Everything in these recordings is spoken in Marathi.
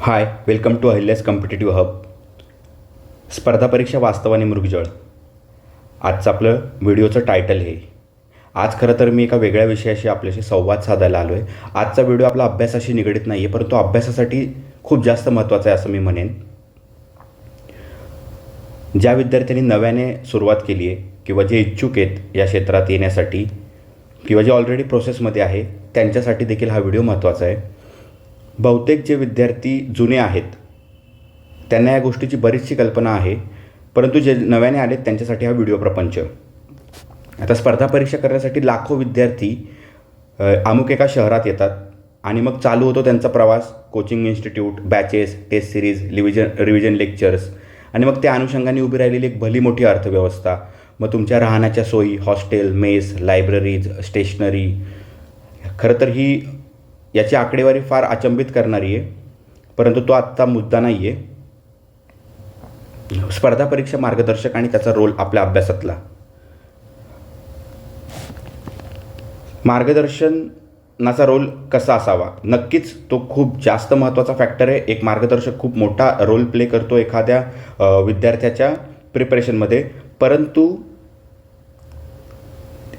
Hi welcome to Ahilya's competitive hub स्पर्धा परीक्षा वास्तव आणि मृगजळ. आजचं आपलं व्हिडिओचं टायटल हे. आज खरं तर मी एका वेगळ्या विषयाशी आपल्याशी संवाद साधायला आलो आहे आजचा व्हिडिओ आपला अभ्यासाशी निगडीत नाही आहे परंतु अभ्यासासाठी खूप जास्त महत्त्वाचा आहे असं मी म्हणेन. ज्या विद्यार्थ्यांनी नव्याने सुरुवात केली आहे किंवा जे इच्छुक आहेत या क्षेत्रात येण्यासाठी किंवा जे ऑलरेडी प्रोसेसमध्ये आहे त्यांच्यासाठी देखील हा व्हिडिओ महत्त्वाचा आहे. बहुतेक जे विद्यार्थी जुने आहेत त्यांना या गोष्टीची बरीचशी कल्पना आहे परंतु जे नव्याने आलेत त्यांच्यासाठी हा व्हिडिओ प्रपंच. आता स्पर्धा परीक्षा करण्यासाठी लाखो विद्यार्थी अमुक एका शहरात येतात आणि मग चालू होतो त्यांचा प्रवास coaching institute batches test series revision revision lectures आणि मग त्या अनुषंगाने उभी राहिलेली एक भली मोठी अर्थव्यवस्था. मग तुमच्या राहण्याच्या सोयी हॉस्टेल मेस लायब्ररीज स्टेशनरी खरं तर ही याची आकडेवारी फार अचंबित करणारी आहे. परंतु तो आत्ता मुद्दा नाही आहे स्पर्धा परीक्षा मार्गदर्शक आणि त्याचा रोल आपल्या अभ्यासातला. मार्गदर्शनाचा रोल कसा असावा? नक्कीच तो खूप जास्त महत्त्वाचा फॅक्टर आहे. एक मार्गदर्शक खूप मोठा रोल प्ले करतो एखाद्या विद्यार्थ्याच्या प्रिपरेशनमध्ये परंतु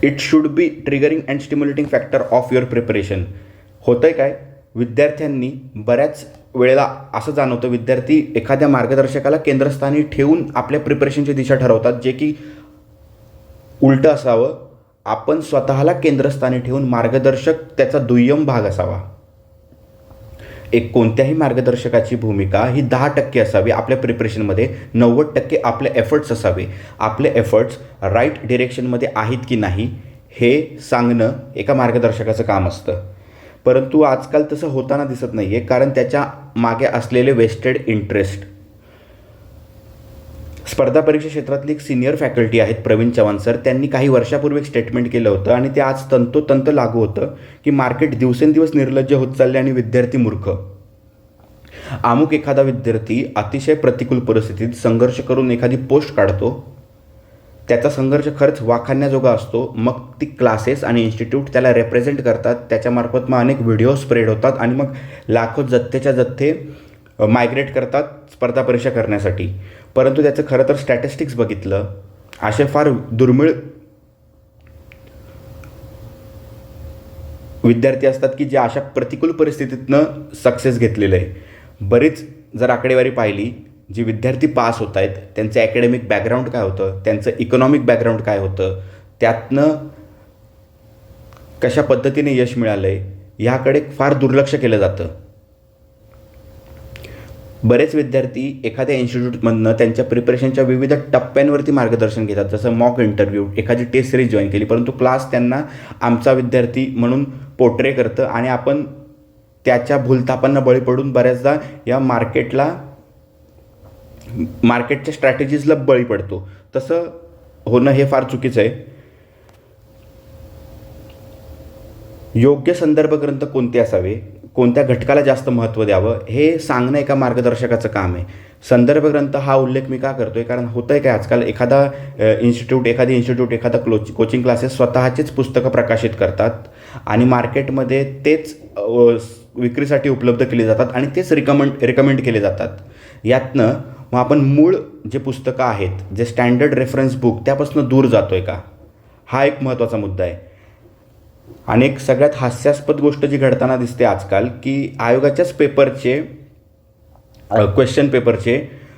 it should be triggering and stimulating factor of your preparation होतं आहे काय? विद्यार्थ्यांनी बऱ्याच वेळेला असं जाणवतं विद्यार्थी एखाद्या मार्गदर्शकाला केंद्रस्थानी ठेवून आपल्या प्रिपरेशनची दिशा ठरवतात जे की उलटं असावं. आपण स्वतःला केंद्रस्थानी ठेवून मार्गदर्शक त्याचा दुय्यम भाग असावा. एक कोणत्याही मार्गदर्शकाची भूमिका ही दहा टक्के असावी आपल्या प्रिपरेशनमध्ये नव्वद टक्के आपले एफर्ट्स असावे. आपले एफर्ट्स राईट डिरेक्शनमध्ये आहेत की नाही हे सांगणं एका मार्गदर्शकाचं काम असतं. परंतु आजकाल तसं होताना दिसत नाही आहे कारण त्याच्यामागे असलेले वेस्टेड इंटरेस्ट. स्पर्धा परीक्षा क्षेत्रातली एक सिनियर फॅकल्टी आहेत प्रवीण चव्हाण सर. त्यांनी काही वर्षापूर्वी एक स्टेटमेंट केलं होतं आणि ते आज तंतोतंत लागू होतं की मार्केट दिवसेंदिवस निर्लज्ज होत चालले आणि विद्यार्थी मूर्ख. अमुक एखादा विद्यार्थी अतिशय प्रतिकूल परिस्थितीत संघर्ष करून एखादी पोस्ट काढतो त्याचा संघर्ष खरंच वाखाणण्याजोगा असतो. मग ती क्लासेस आणि इन्स्टिट्यूट त्याला रेप्रेझेंट करतात. त्याच्यामार्फत मग अनेक व्हिडिओ स्प्रेड होतात आणि मग लाखो जत्थेच्या जत्थे मायग्रेट करतात स्पर्धा परीक्षा करण्यासाठी. परंतु त्याचं खरं तर स्टॅटिस्टिक्स बघितलं असे फार दुर्मिळ विद्यार्थी असतात की जे अशा प्रतिकूल परिस्थितीतनं सक्सेस घेतलेलं आहे. बरीच जर आकडेवारी पाहिली जी विद्यार्थी पास होत आहेत त्यांचं ॲकॅडमिक बॅकग्राऊंड काय होतं त्यांचं इकॉनॉमिक बॅकग्राऊंड काय होतं त्यातनं कशा पद्धतीने यश मिळालं आहे ह्याकडे फार दुर्लक्ष केलं जातं. बरेच विद्यार्थी एखाद्या इन्स्टिट्यूटमधनं त्यांच्या प्रिपरेशनच्या विविध टप्प्यांवरती मार्गदर्शन घेतात. जसं मॉक इंटरव्ह्यू एखादी टेस्ट सिरीज जॉईन केली परंतु क्लास त्यांना आमचा विद्यार्थी म्हणून पोर्ट्रे करतं आणि आपण त्याच्या भूलतापांना बळी पडून बऱ्याचदा या मार्केटला मार्केटच्या स्ट्रॅटेजीजला बळी पडतो. तसं होणं हे फार चुकीचं आहे. योग्य संदर्भ ग्रंथ कोणते असावे? कोणत्या घटकाला जास्त महत्त्व द्यावं? हे सांगणं एका मार्गदर्शकाचं काम आहे. संदर्भ ग्रंथ हा उल्लेख मी का करतोय? कारण होतं आहे काय आजकाल एखादा इन्स्टिट्यूट एखादी इन्स्टिट्यूट एखादा क्लोच कोचिंग क्लासेस स्वतःचेच पुस्तकं प्रकाशित करतात आणि मार्केटमध्ये तेच विक्रीसाठी उपलब्ध केले जातात आणि तेच रिकमेंड रिकमेंड केले जातात. यातनं मग आपण मूळ जे पुस्तकं आहेत जे स्टँडर्ड रेफरन्स बुक त्यापासून दूर जातो आहे का? हा एक महत्त्वाचा मुद्दा आहे. आणि एक सगळ्यात हास्यास्पद गोष्ट जी घडताना दिसते आजकाल की आयोगाच्याच पेपरचे क्वेश्चन पेपरचे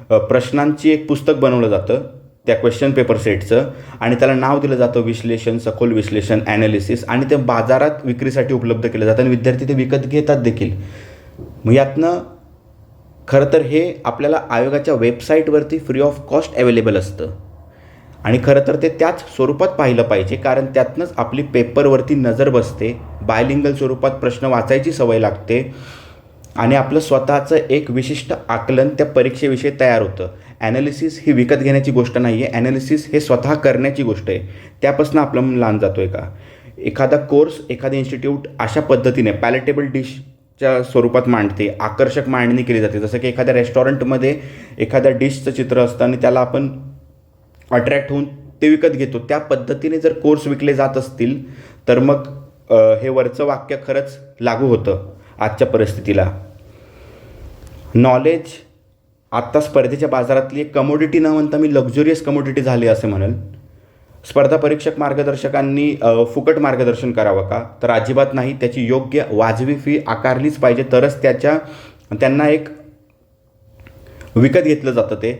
प्रश्नांची एक पुस्तक बनवलं जातं त्या क्वेश्चन पेपर सेटचं आणि त्याला नाव दिलं जातं विश्लेषण सखोल विश्लेषण ॲनालिसिस आणि ते बाजारात विक्रीसाठी उपलब्ध केलं जातं आणि विद्यार्थी ते विकत घेतात देखील. मग यातनं खरं तर हे आपल्याला आयोगाच्या वेबसाईटवरती फ्री ऑफ कॉस्ट अवेलेबल असतं. आणि खरं तर ते त्याच स्वरूपात पाहिलं पाहिजे कारण त्यातनंच आपली पेपरवरती नजर बसते बायलिंगल स्वरूपात प्रश्न वाचायची सवय लागते आणि आपलं स्वतःचं एक विशिष्ट आकलन त्या परीक्षेविषयी तयार होतं. ॲनालिसिस ही विकत घेण्याची गोष्ट नाही आहे ॲनालिसिस हे स्वतः करण्याची गोष्ट आहे. त्यापासून आपलं लहान जातो आहे का? एखादा कोर्स एखादं इन्स्टिट्यूट अशा पद्धतीने पॅलेटेबल डिश च्या स्वरूपात मांडते आकर्षक मांडणी केली जाते. जसं की एखाद्या रेस्टॉरंटमध्ये एखाद्या डिशचं चित्र असतं आणि त्याला आपण अट्रॅक्ट होऊन ते विकत घेतो. त्या पद्धतीने जर कोर्स विकले जात असतील तर मग हे वरचं वाक्य खरंच लागू होतं आजच्या परिस्थितीला. नॉलेज आत्ता स्पर्धेच्या बाजारातली एक कमोडिटी न म्हणता मी लक्झुरियस कमोडिटी झाली असे म्हणेल. स्पर्धा परीक्षक मार्गदर्शकांनी फुकट मार्गदर्शन करावं का? तर अजिबात नाही. त्याची योग्य वाजवी फी आकारलीच पाहिजे. तरच त्याच्या त्यांना एक विकत घेतलं जातं ते.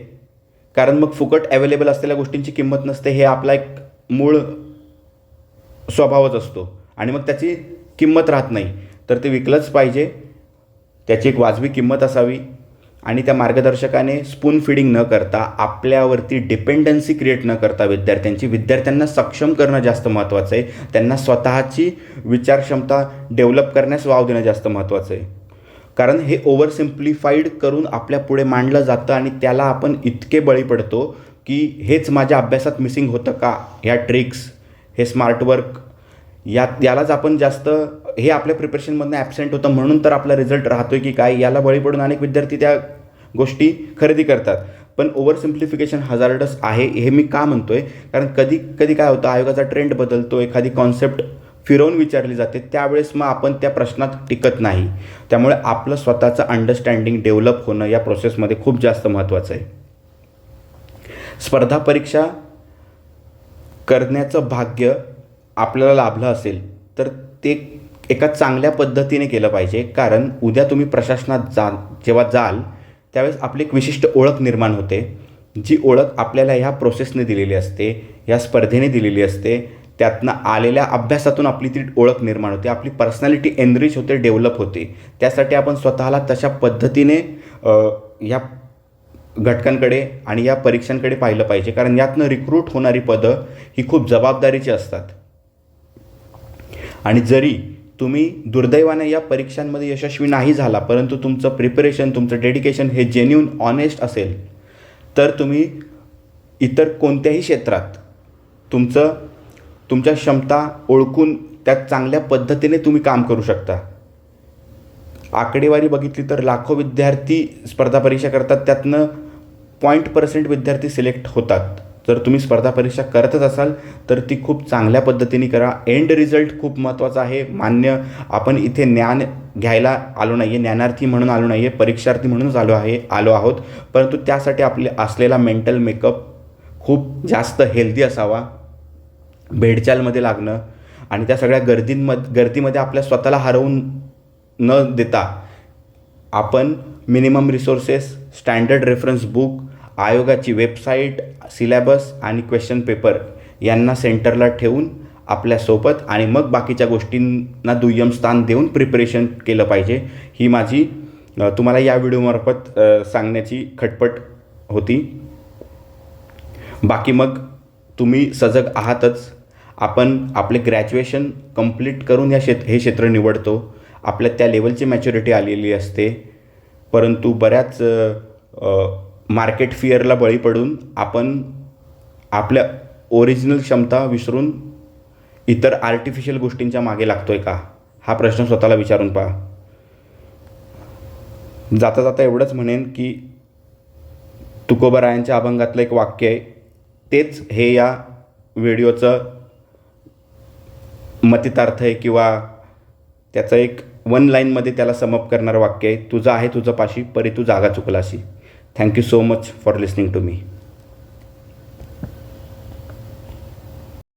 कारण मग फुकट अवेलेबल असलेल्या गोष्टींची किंमत नसते. हे आपला एक मूळ स्वभावच असतो. आणि मग त्याची किंमत राहत नाही. तर ते विकलंच पाहिजे. त्याची एक वाजवी किंमत असावी. आणि त्या मार्गदर्शकाने स्पून फिडिंग न करता आपल्यावरती डिपेंडन्सी क्रिएट न करता विद्यार्थ्यांची विद्यार्थ्यांना सक्षम करणं जास्त महत्त्वाचं आहे. त्यांना स्वतःची विचारक्षमता डेव्हलप करण्यास वाव देणं जास्त महत्त्वाचं आहे. कारण हे ओव्हर सिम्प्लिफाईड करून आपल्या पुढे मांडलं जातं आणि त्याला आपण इतके बळी पडतो की हेच माझ्या अभ्यासात मिसिंग होतं का? ह्या ट्रिक्स हे स्मार्ट वर्क या यालाच आपण जास्त हे आपल्या प्रिपरेशनमधनं ॲबसेंट होतं म्हणून तर आपला रिझल्ट आहे की काय याला बळी पडून अनेक विद्यार्थी त्या गोष्टी खरेदी करतात. पण ओव्हर सिम्प्लिफिकेशन हजारडस आहे हे मी का म्हणतो आहे कारण कधी कधी काय होतं आयोगाचा ट्रेंड बदलतो एखादी कॉन्सेप्ट फिरवून विचारली जाते त्यावेळेस मग आपण त्या प्रश्नात टिकत नाही. त्यामुळे आपलं स्वतःचं अंडरस्टँडिंग डेव्हलप होणं या प्रोसेसमध्ये खूप जास्त महत्त्वाचं आहे. स्पर्धा परीक्षा करण्याचं भाग्य आपल्याला लाभलं असेल तर ते एका चांगल्या पद्धतीने केलं पाहिजे. कारण उद्या तुम्ही प्रशासनात जा जेव्हा जाल त्यावेळेस आपली एक विशिष्ट ओळख निर्माण होते. जी ओळख आपल्याला ह्या प्रोसेसने दिलेली असते ह्या स्पर्धेने दिलेली असते त्यातनं आलेल्या अभ्यासातून आपली ती ओळख निर्माण होते आपली पर्सनॅलिटी एनरिच होते डेव्हलप होते. त्यासाठी आपण स्वतःला तशा पद्धतीने ह्या घटकांकडे आणि या परीक्षांकडे पाहिलं पाहिजे. कारण यातनं रिक्रूट होणारी पदं ही खूप जबाबदारीची असतात. आणि जरी तुम्ही दुर्दैवाने या परीक्षांमध्ये यशस्वी नाही झाला परंतु तुमचं प्रिपरेशन तुमचं डेडिकेशन हे जेन्युन ऑनेस्ट असेल तर तुम्ही इतर कोणत्याही क्षेत्रात तुमचं तुमच्या क्षमता ओळखून त्यात चांगल्या पद्धतीने तुम्ही काम करू शकता. आकडेवारी बघितली तर लाखो विद्यार्थी स्पर्धा परीक्षा करतात त्यातनं पॉईंट पर्सेंट विद्यार्थी सिलेक्ट होतात. जर तुम्ही स्पर्धा परीक्षा करतच असाल तर ती खूप चांगल्या पद्धतीने करा. एंड रिझल्ट खूप महत्त्वाचा आहे. मान्य आपण इथे ज्ञान घ्यायला आलो नाही आहे ज्ञानार्थी म्हणून आलो नाही आहे परीक्षार्थी म्हणूनच आलो आहे आलो आहोत. परंतु त्यासाठी आपले असलेला मेंटल मेकअप खूप जास्त हेल्दी असावा. भेडचालमध्ये लागणं आणि त्या सगळ्या गर्दींमध्ये गर्दीमध्ये आपल्या स्वतःला हरवून न देता आपण minimum resources standard reference book आयोगाची वेबसाईट सिलॅबस आणि क्वेश्चन पेपर यांना सेंटरला ठेवून आपल्यासोबत आणि मग बाकीच्या गोष्टींना दुय्यम स्थान देऊन प्रिपरेशन केलं पाहिजे. ही माझी तुम्हाला या व्हिडिओमार्फत सांगण्याची खटपट होती. बाकी मग तुम्ही सजग आहातच. आपण आपले ग्रॅज्युएशन कंप्लीट करून या क्षेत्र हे क्षेत्र निवडतो. आपल्या त्या लेवलची मॅच्युरिटी आलेली असते. परंतु बऱ्याच मार्केट फिअरला बळी पडून आपण आपल्या ओरिजिनल क्षमता विसरून इतर आर्टिफिशियल गोष्टींच्या मागे लागतोय का? हा प्रश्न स्वतःला विचारून पहा. जाता जाता एवढंच म्हणेन की तुकोबरायांच्या अभंगातलं एक वाक्य आहे. तेच हे या व्हिडिओचं मतितार्थ आहे किंवा त्याचं एक वन लाईनमध्ये त्याला समअप करणारं वाक्य आहे. तुझं आहे तुझं पाशी परी तू जागा चुकलाशी. Thank you so much for listening to me.